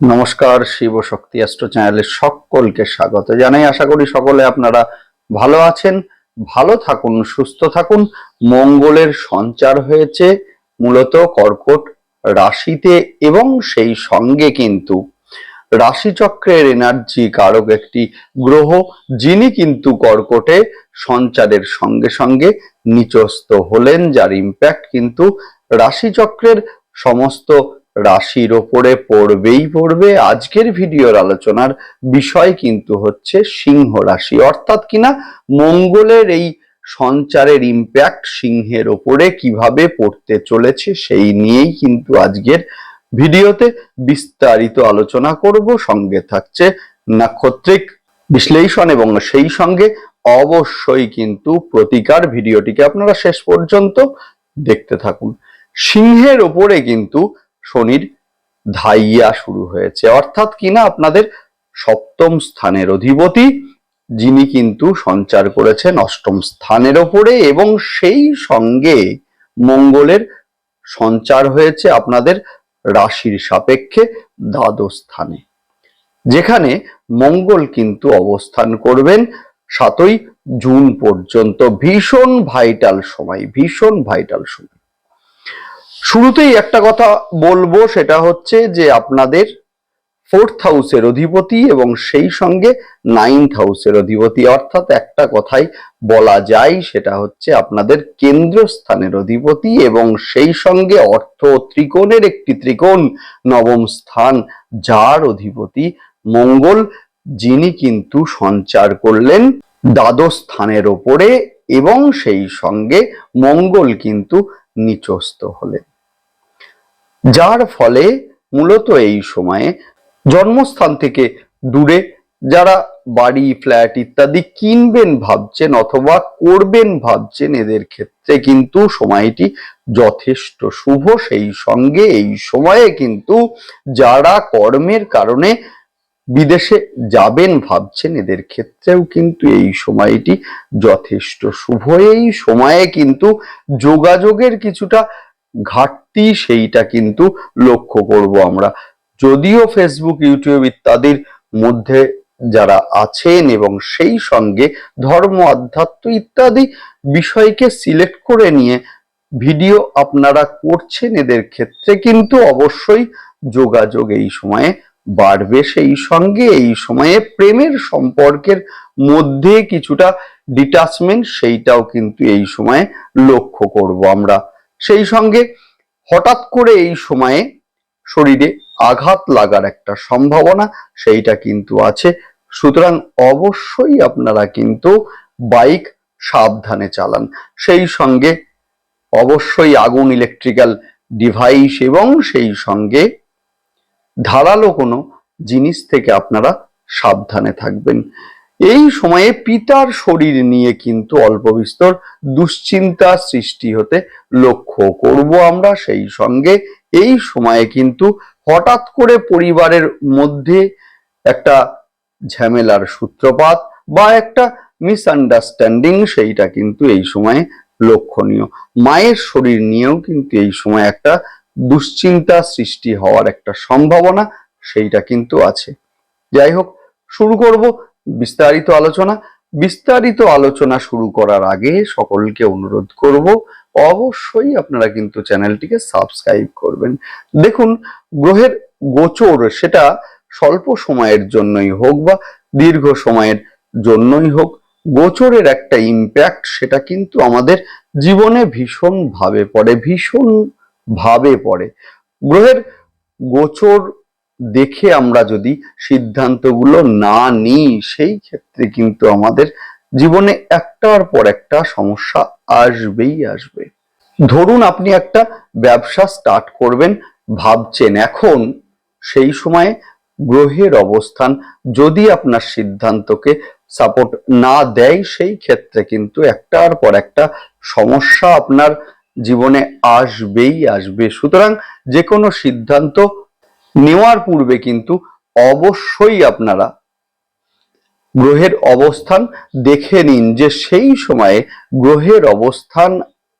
নমস্কার, শিব শক্তি অ্যাস্ট্রো চ্যানেলে সকলকে স্বাগত জানাই। আশা করি সকলে আপনারা ভালো আছেন, ভালো থাকুন, সুস্থ থাকুন। মঙ্গলের সঞ্চার হয়েছে মূলত কর্কট রাশিতে এবং সেই সঙ্গে কিন্তু রাশিচক্রের এনার্জি কারক একটি গ্রহ, যিনি কিন্তু কর্কটে সঞ্চারের সঙ্গে সঙ্গে নিচস্থ হলেন, যার ইম্প্যাক্ট কিন্তু রাশিচক্রের সমস্ত রাশির ওপরে পড়বেই পড়বে। আজকের ভিডিওর আলোচনার বিষয় কিন্তু হচ্ছে সিংহ রাশি। অর্থাৎ কিনা মঙ্গলের এই সঞ্চারের ইম্প্যাক্ট সিংহের ওপরে কীভাবে পড়তে চলেছে সেই নিয়েই কিন্তু আজকের ভিডিওতে বিস্তারিত আলোচনা করব। সঙ্গে থাকছে নাক্ষত্রিক বিশ্লেষণ এবং সেই সঙ্গে অবশ্যই কিন্তু প্রতিকার। ভিডিওটিকে আপনারা শেষ পর্যন্ত দেখতে থাকুন। সিংহের ওপরে কিন্তু শনির ধাইয়া শুরু হয়েছে। অর্থাৎ কিনা আপনাদের সপ্তম স্থানের অধিপতি, যিনি কিন্তু সঞ্চার করেছেন অষ্টম স্থানের ওপরে এবং সেই সঙ্গে মঙ্গলের সঞ্চার হয়েছে আপনাদের রাশির সাপেক্ষে দ্বাদশ স্থানে। যেখানে মঙ্গল কিন্তু অবস্থান করবেন সাতই জুন পর্যন্ত। ভীষণ ভাইটাল সময়, ভীষণ ভাইটাল সময়। শুরুতেই একটা কথা বলব, সেটা হচ্ছে যে আপনাদের ফোর্থ হাউসের অধিপতি এবং সেই সঙ্গে নাইন্থ হাউসের অধিপতি, অর্থাৎ একটা কথাই বলা যায়, সেটা হচ্ছে আপনাদের কেন্দ্রস্থানের অধিপতি এবং সেই সঙ্গে অর্থ ত্রিকোণের একটি ত্রিকোণ, নবম স্থান, যার অধিপতি মঙ্গল, যিনি কিন্তু সঞ্চার করলেন দ্বাদশ স্থানের ওপরে এবং সেই সঙ্গে মঙ্গল কিন্তু নিচস্থ হলেন। যার ফলে মূলত এই সময়ে জন্মস্থান থেকে দূরে যারা বাড়ি ফ্ল্যাট ইত্যাদি কিনবেন ভাবছেন অথবা করবেন ভাবছেন, এদের ক্ষেত্রে কিন্তু সময়টি যথেষ্ট শুভ। সেই সঙ্গে এই সময়ে কিন্তু যারা কর্মের কারণে বিদেশে যাবেন ভাবছেন, এদের ক্ষেত্রেও কিন্তু এই সময়টি যথেষ্ট শুভ। এই সময়ে কিন্তু যোগাযোগের কিছুটা ঘাটতি সেইটা কিন্তু লক্ষ্য করব আমরা। যদিও ফেসবুক ইউটিউব ইত্যাদির মধ্যে যারা আছেন এবং সেই সঙ্গে ধর্ম, আধ্যাত্ম ইত্যাদি বিষয়কে সিলেক্ট করে নিয়ে ভিডিও আপনারা করছেন, এদের ক্ষেত্রে কিন্তু অবশ্যই যোগাযোগ এই সময়ে বাড়বে। সেই সঙ্গে এই সময়ে প্রেমের সম্পর্কের মধ্যে কিছুটা ডিটাচমেন্ট সেইটাও কিন্তু এই সময়ে লক্ষ্য করব আমরা। সেই সঙ্গে হঠাৎ করে এই সময়ে শরীরে আঘাত লাগার একটা সম্ভাবনা সেইটা কিন্তু আছে। সুতরাং অবশ্যই আপনারা কিন্তু বাইক সাবধানে চালান। সেই সঙ্গে অবশ্যই আগুন ইলেকট্রিক্যাল ডিভাইস এবং সেই সঙ্গে ধারালো কোনো জিনিস থেকে আপনারা সাবধানে থাকবেন। এই সময়ে পিতার শরীর নিয়ে কিন্তু অল্প বিস্তর দুশ্চিন্তা সৃষ্টি হতে লক্ষ্য করব আমরা সেই সঙ্গে। এই সময়ে কিন্তু হঠাৎ করে পরিবারের মধ্যে একটা ঝামেলার সূত্রপাত বা একটা মিসআন্ডারস্ট্যান্ডিং সেইটা কিন্তু এই সময়ে লক্ষণীয়। মায়ের শরীর নিয়েও কিন্তু এই সময় একটা দুশ্চিন্তা সৃষ্টি হওয়ার একটা সম্ভাবনা সেইটা কিন্তু আছে। যাই হোক, শুরু করব বিস্তারিত আলোচনা বিস্তারিত আলোচনা শুরু করার আগে সকলকে অনুরোধ করব, অবশ্যই আপনারা কিন্তু চ্যানেলটিকে সাবস্ক্রাইব করবেন। দেখুন, গ্রহের গোচর সেটা স্বল্প সময়ের জন্যই হোক বা দীর্ঘ সময়ের জন্যই হোক, গোচরের একটা ইম্প্যাক্ট সেটা কিন্তু আমাদের জীবনে ভীষণ ভাবে পড়ে ভীষণ ভাবে পড়ে। গ্রহের গোচর দেখে আমরা যদি সিদ্ধান্তগুলো না নিই, সেই ক্ষেত্রে কিন্তু আমাদের জীবনে একটার পর একটা সমস্যা আসবেই আসবে। ধরুন আপনি একটা ব্যবসা স্টার্ট করবেন, ভাবছেন এখন সেই সময়ে গ্রহের অবস্থান, যদি আপনার সিদ্ধান্তকে সাপোর্ট না দেয়, সেই ক্ষেত্রে কিন্তু একটার পর একটা সমস্যা আপনার জীবনে আসবেই আসবে। সুতরাং যে কোনো সিদ্ধান্ত নেওয়ার পূর্বে কিন্তু অবশ্যই আপনারা গ্রহের অবস্থান দেখে নিন যে সেই সময়ে গ্রহের অবস্থান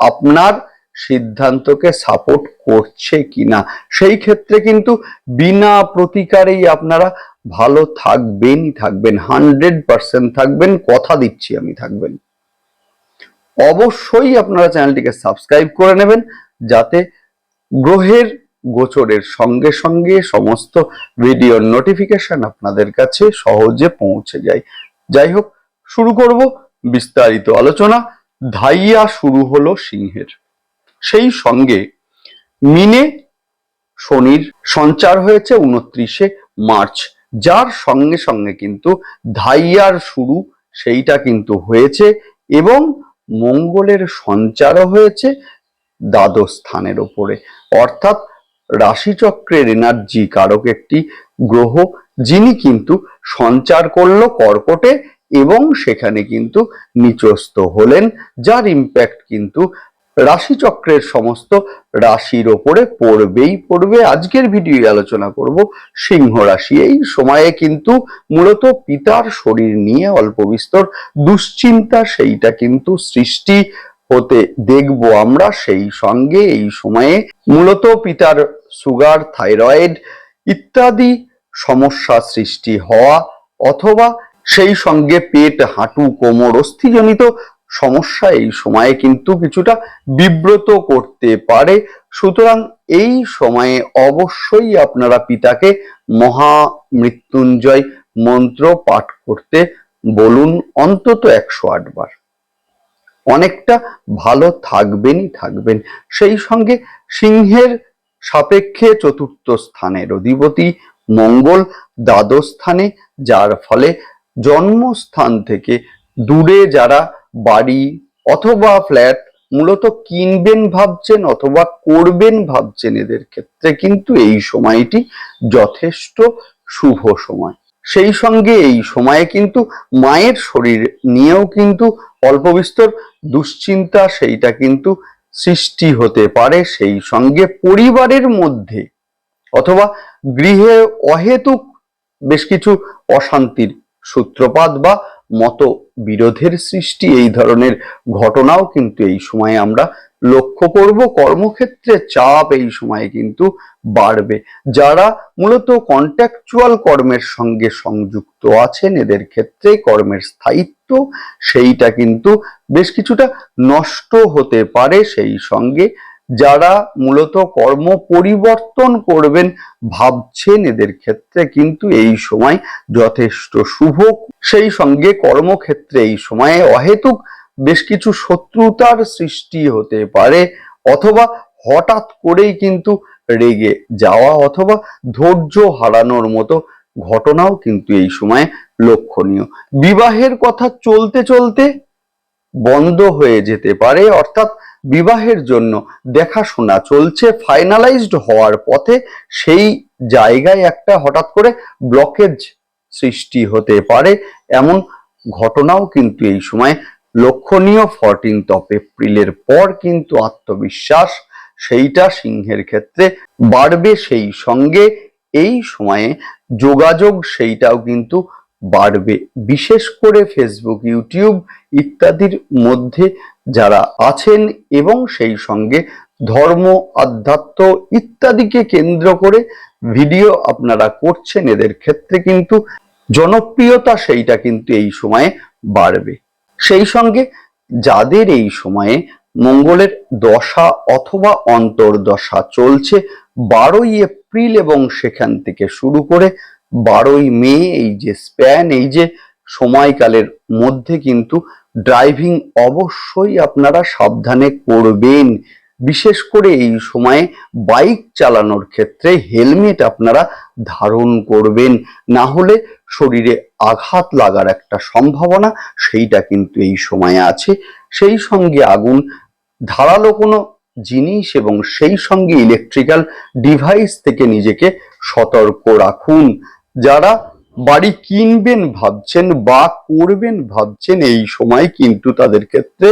আপনার সিদ্ধান্তকে সাপোর্ট করছে কিনা। সেই ক্ষেত্রে কিন্তু বিনা প্রতিকারেই আপনারা ভালো থাকবেনই থাকবেন হান্ড্রেড পার্সেন্ট থাকবেন, কথা দিচ্ছি আমি, থাকবেন। অবশ্যই আপনারা চ্যানেলটিকে সাবস্ক্রাইব করে নেবেন, যাতে গ্রহের গোচরের সঙ্গে সঙ্গে সমস্ত ভিডিওর নোটিফিকেশন আপনাদের কাছে সহজে পৌঁছে যায়। যাই হোক, শুরু করব বিস্তারিত আলোচনা। ধাইয়া শুরু হলো সিংহের। সেই সঙ্গে মিনে শনির সঞ্চার হয়েছে উনত্রিশে মার্চ। যার সঙ্গে সঙ্গে কিন্তু ধাইয়ার শুরু, সেইটা কিন্তু হয়েছে এবং মঙ্গলের সঞ্চারও হয়েছে দ্বাদশ স্থানের ওপরে। অর্থাৎ রাশিচক্রের এনার্জি কারক একটি গ্রহ, যিনি কিন্তু সঞ্চার করল কর্কটে এবং সেখানে কিন্তু নিচস্থ হলেন, যার ইম্প্যাক্ট কিন্তু রাশিচক্রের সমস্ত রাশির ওপরে পড়বেই পড়বে। আজকের ভিডিও আলোচনা করব সিংহ রাশি। এই সময়ে কিন্তু মূলত পিতার শরীর নিয়ে অল্প বিস্তর দুশ্চিন্তা, সেইটা কিন্তু সৃষ্টি হতে দেখব আমরা। সেই সঙ্গে এই সময়ে মূলত পিতার সুগার, থাইরয়েড ইত্যাদি সমস্যা সৃষ্টি হওয়া অথবা সেই সঙ্গে পেট, হাঁটু, কোমর, অস্থিজনিত সমস্যা এই সময়ে কিন্তু কিছুটা বিব্রত করতে পারে। সুতরাং এই সময়ে অবশ্যই আপনারা পিতাকে মহা মৃত্যুঞ্জয় মন্ত্র পাঠ করতে বলুন অন্তত একশো আট বার। অনেকটা ভালো থাকবেনই থাকবেন। সেই সঙ্গে সিংহের সাপেক্ষে চতুর্থ স্থানের অধিপতি মঙ্গল দ্বাদশ স্থানে, যার ফলে জন্মস্থান থেকে দূরে যারা বাড়ি অথবা ফ্ল্যাট মূলত কিনবেন ভাবছেন অথবা করবেন ভাবছেন এদের ক্ষেত্রে কিন্তু এই সময়টি যথেষ্ট শুভ সময়। সেই সঙ্গে এই সময়ে কিন্তু মায়ের শরীর নিয়েও কিন্তু অল্প বিস্তর দুশ্চিন্তা, সেইটা কিন্তু সৃষ্টি হতে পারে সেই সঙ্গে পরিবারের মধ্যে অথবা গৃহে অহেতুক বেশ কিছু অশান্তির সূত্রপাত বা মত বিরোধের সৃষ্টি, এই ধরনের ঘটনাও কিন্তু এই সময়ে আমরা লক্ষ্য করব। কর্মক্ষেত্রে চাপ এই সময়ে কিন্তু বাড়বে। যারা মূলত কন্ট্রাকচুয়াল কর্মের সঙ্গে সংযুক্ত আছেন, এদের ক্ষেত্রে কর্মের স্থায়িত্ব সেইটা কিন্তু বেশ কিছুটা নষ্ট হতে পারে। সেই সঙ্গে যারা মূলত কর্ম পরিবর্তন করবেন ভাবছেন এদের ক্ষেত্রে কিন্তু এই সময় যথেষ্ট শুভ। সেই সঙ্গে কর্মক্ষেত্রে এই সময়ে অহেতুক বেশ কিছু শত্রুতার সৃষ্টি হতে পারে অথবা হঠাৎ করেই কিন্তু রেগে যাওয়া অথবা ধৈর্য হারানোর মতো ঘটনাও কিন্তু এই সময়ে লক্ষণীয়। বিবাহের কথা চলতে চলতে বন্ধ হয়ে যেতে পারে, অর্থাৎ বিবাহের জন্য দেখাশোনা চলছে ফাইনালাইজড হওয়ার পথে সেই জায়গায় একটা হঠাৎ করে ব্লকেজ সৃষ্টি হতে পারে এমন ঘটনাও কিন্তু এই সময় লক্ষণীয় ফরটিন্থ অফ এপ্রিলের পর কিন্তু আত্মবিশ্বাস সেইটা সিংহের ক্ষেত্রে বাড়বে সেই সঙ্গে এই সময়ে যোগাযোগ সেইটাও কিন্তু বাড়বে। বিশেষ করে ফেসবুক ইউটিউব ইত্যাদির মধ্যে যারা আছেন এবং সেই সঙ্গে ধর্ম, আধ্যাত্ম ইত্যাদিকে কেন্দ্র করে ভিডিও আপনারা করছেন, এদের ক্ষেত্রে কিন্তু জনপ্রিয়তা সেইটা কিন্তু এই সময়ে বাড়বে। সেই সঙ্গে যাদের এই সময়ে মঙ্গলের দশা অথবা অন্তর্দশা চলছে, বারোই এপ্রিল এবং সেখান থেকে শুরু করে বারোই মে, এই যে স্প্যান এই যে সময়কালের মধ্যে কিন্তু ড্রাইভিং অবশ্যই আপনারা সাবধানে করবেন। বিশেষ করে এই সময়ে বাইক চালানোর ক্ষেত্রে হেলমেট আপনারা ধারণ করবেন। না হলে শরীরে আঘাত লাগার একটা সম্ভাবনা সেইটা কিন্তু এই সময়ে আছে। সেই সঙ্গে আগুন, ধারালো কোনো জিনিস এবং সেই সঙ্গে ইলেকট্রিক্যাল ডিভাইস থেকে নিজেকে সতর্ক রাখুন। যারা বাড়ি কিনবেন ভাবছেন বা করবেন ভাবছেন, এই সময় কিন্তু তাদের ক্ষেত্রে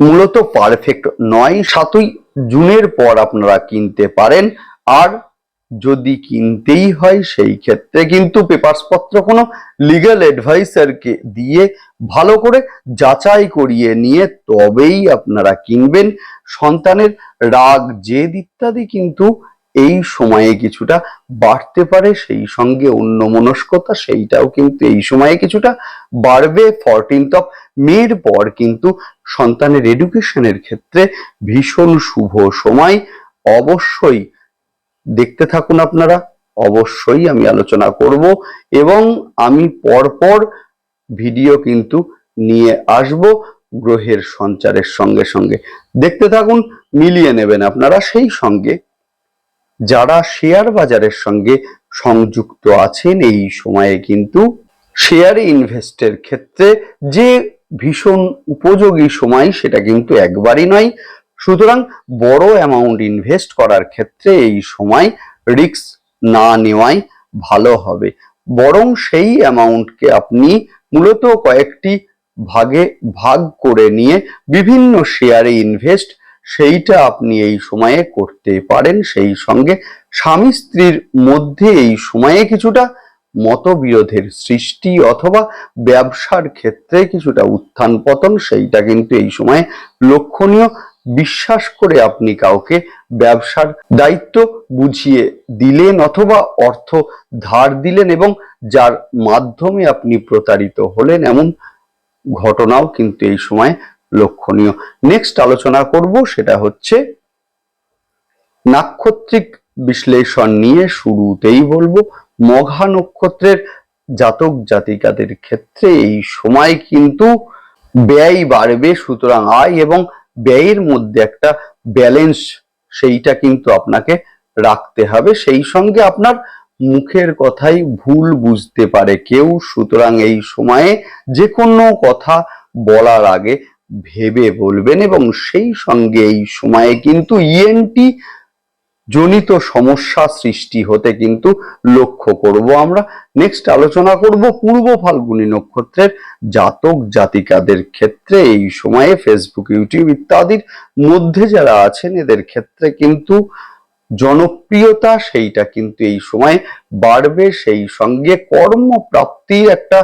মূলত পারফেক্ট নয়, সাতই জুনের পর আপনারা কিনতে পারেন। আর যদি কিনতেই হয়, সেই ক্ষেত্রে কিন্তু পেপারস পত্র কোনো লিগ্যাল অ্যাডভাইসারকে দিয়ে ভালো করে যাচাই করিয়ে নিয়ে তবেই আপনারা কিনবেন। সন্তানের রাগ, জেদ ইত্যাদি কিন্তু এই সময়ে কিছুটা বাড়তে পারে, সেই সঙ্গে অন্য মনস্কতা সেইটাও কিন্তু এই সময়ে কিছুটা বাড়বে। ফরটিন্থ অফ মের পর কিন্তু সন্তানের এডুকেশনের ক্ষেত্রে ভীষণ শুভ সময়। অবশ্যই দেখতে থাকুন আপনারা, অবশ্যই আমি আলোচনা করব এবং আমি পরপর ভিডিও কিন্তু নিয়ে আসব গ্রহের সঞ্চারের সঙ্গে সঙ্গে। দেখতে থাকুন, মিলিয়ে নেবেন আপনারা সেই সঙ্গে। যারা শেয়ার বাজারের সঙ্গে সংযুক্ত আছেন এই সময়ে কিন্তু শেয়ারে ইনভেস্টের ক্ষেত্রে যে ভীষণ উপযোগী সময় সেটা কিন্তু একবারই নয়। সুতরাং বড় অ্যামাউন্ট ইনভেস্ট করার ক্ষেত্রে এই সময় রিস্ক না নেওয়াই ভালো হবে। বরং সেই অ্যামাউন্টকে আপনি মূলত কয়েকটি ভাগে ভাগ করে নিয়ে বিভিন্ন শেয়ারে ইনভেস্ট সেইটা আপনি এই সময়ে করতে পারেন। সেই সঙ্গে স্বামী স্ত্রীর মধ্যে এই সময়ে কিছুটা মতবিরোধের সৃষ্টি অথবা ব্যবসার ক্ষেত্রে কিছুটা উত্থান পতন সেইটা কিন্তু এই সময়ে লক্ষণীয়। বিশ্বাস করে আপনি কাউকে ব্যবসার দায়িত্ব বুঝিয়ে দিলেন অথবা অর্থ ধার দিলেন এবং যার মাধ্যমে আপনি প্রতারিত হলেন, এমন ঘটনাও কিন্তু এই সময় লক্ষণীয়। নেক্সট আলোচনা করব সেটা হচ্ছে নাক্ষত্রিক বিশ্লেষণ নিয়ে শুরুতেই বলব। মঘা নক্ষত্রের জাতক জাতিকাদের ক্ষেত্রে এই সময় কিন্তু ব্যয় বাড়বে, সুতরাং আয় এবং ব্যয়ের মধ্যে একটা ব্যালেন্স সেইটা কিন্তু আপনাকে রাখতে হবে। সেই সঙ্গে আপনার মুখের কথাই ভুল বুঝতে পারে কেউ, সুতরাং এই সময়ে যে কোনো কথা বলার আগে ভেবে বলবেন এবং সেই সঙ্গে এই সময়ে কিন্তু ইএনটি জনিত সমস্যা সৃষ্টি হতে কিন্তু লক্ষ্য করব আমরা। নেক্সট আলোচনা করব পূর্ব ফাল্গুনী নক্ষত্রের জাতক জাতিকাদের ক্ষেত্রে। এই সময়ে ফেসবুক ইউটিউব ইত্যাদির মধ্যে যারা আছেন, এদের ক্ষেত্রে কিন্তু জনপ্রিয়তা সেইটা কিন্তু এই সময় বাড়বে। সেই সঙ্গে কর্মপ্রাপ্তির একটা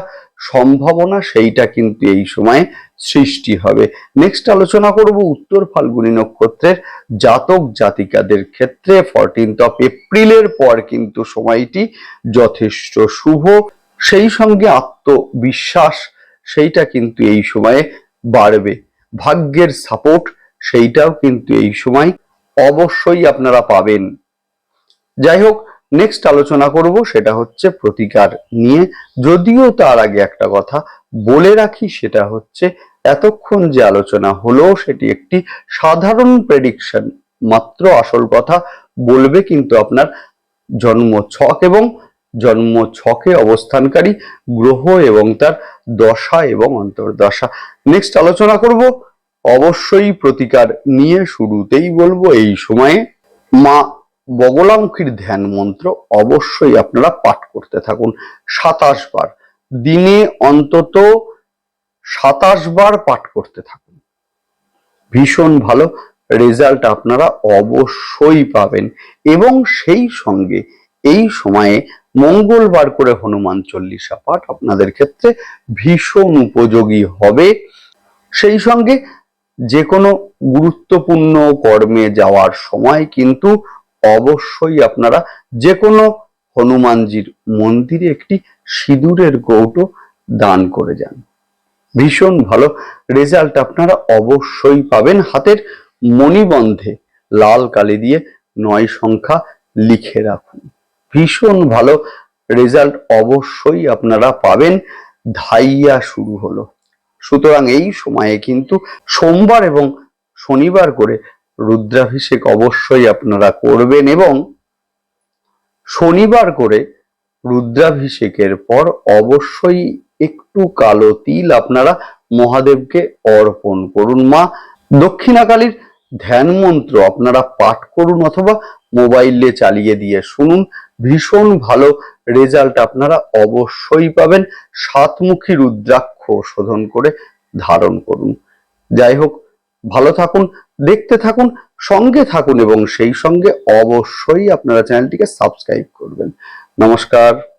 সম্ভাবনা সেইটা কিন্তু এই সময়ে সৃষ্টি হবে। নেক্সট আলোচনা করব উত্তর ফাল্গুনী নক্ষত্রের জাতক জাতিকাদের ক্ষেত্রে। ফরটিন্থ অফ এপ্রিলের পর কিন্তু সময়টি যথেষ্ট শুভ। সেই সঙ্গে আত্মবিশ্বাস, সেইটা কিন্তু এই সময়ে বাড়বে। ভাগ্যের সাপোর্ট সেইটাও কিন্তু এই সময় অবশ্যই আপনারা পাবেন। যাই হোক নেক্সট আলোচনা করব, সেটা হচ্ছে প্রতিকার নিয়ে। যদিও তার আগে একটা কথা বলে রাখি, সেটা হচ্ছে এতক্ষণ যে আলোচনা হলো, সেটি একটি সাধারণ প্রেডিকশন মাত্র আসল কথা বলবে কিন্তু আপনার জন্ম ছক এবং জন্ম ছকে অবস্থানকারী গ্রহ এবং তার দশা এবং অন্তর্দশা। নেক্সট আলোচনা করব, অবশ্যই প্রতিকার নিয়ে শুরুতেই বলব, এই সময়ে মা বগলামুখীর ধ্যান মন্ত্র অবশ্যই আপনারা পাঠ করতে থাকুন সাতাশ বার। দিনে অন্তত সাতাশ বার পাঠ করতে থাকুন। ভীষণ ভালো রেজাল্ট আপনারা অবশ্যই পাবেন এবং সেই সঙ্গে এই সময়ে মঙ্গলবার করে হনুমান চল্লিশা পাঠ আপনাদের ক্ষেত্রে ভীষণ উপযোগী হবে। সেই সঙ্গে যে কোনো গুরুত্বপূর্ণ কর্মে যাওয়ার সময় কিন্তু অবশ্যই আপনারা যে কোনো হনুমানজির মন্দিরে একটি সিঁদুরের কৌটো দান করে যান। ভীষণ ভালো রেজাল্ট আপনারা অবশ্যই পাবেন হাতের মণিবন্ধে লাল কালি দিয়ে নয় সংখ্যা লিখে রাখুন। ভীষণ ভালো রেজাল্ট অবশ্যই আপনারা পাবেন। ধাইয়া শুরু হলো। সুতরাং এই সময়ে কিন্তু সোমবার এবং শনিবার করে রুদ্রাভিষেক অবশ্যই আপনারা করবেন এবং শনিবার করে রুদ্রাভিষেকের পর অবশ্যই একটু কালো তিল আপনারা মহাদেবকে অর্পণ করুন। মা দক্ষিণাকালীর ধ্যান মন্ত্র আপনারা পাঠ করুন অথবা মোবাইলে চালিয়ে দিয়ে শুনুন। ভীষণ ভালো রেজাল্ট আপনারা অবশ্যই পাবেন। সাতমুখী রুদ্রাক্ষ শোধন করে ধারণ করুন। যাই হোক ভালো থাকুন, দেখতে থাকুন, সঙ্গে থাকুন এবং সেই সঙ্গে অবশ্যই আপনারা চ্যানেলটিকে সাবস্ক্রাইব করবেন। নমস্কার।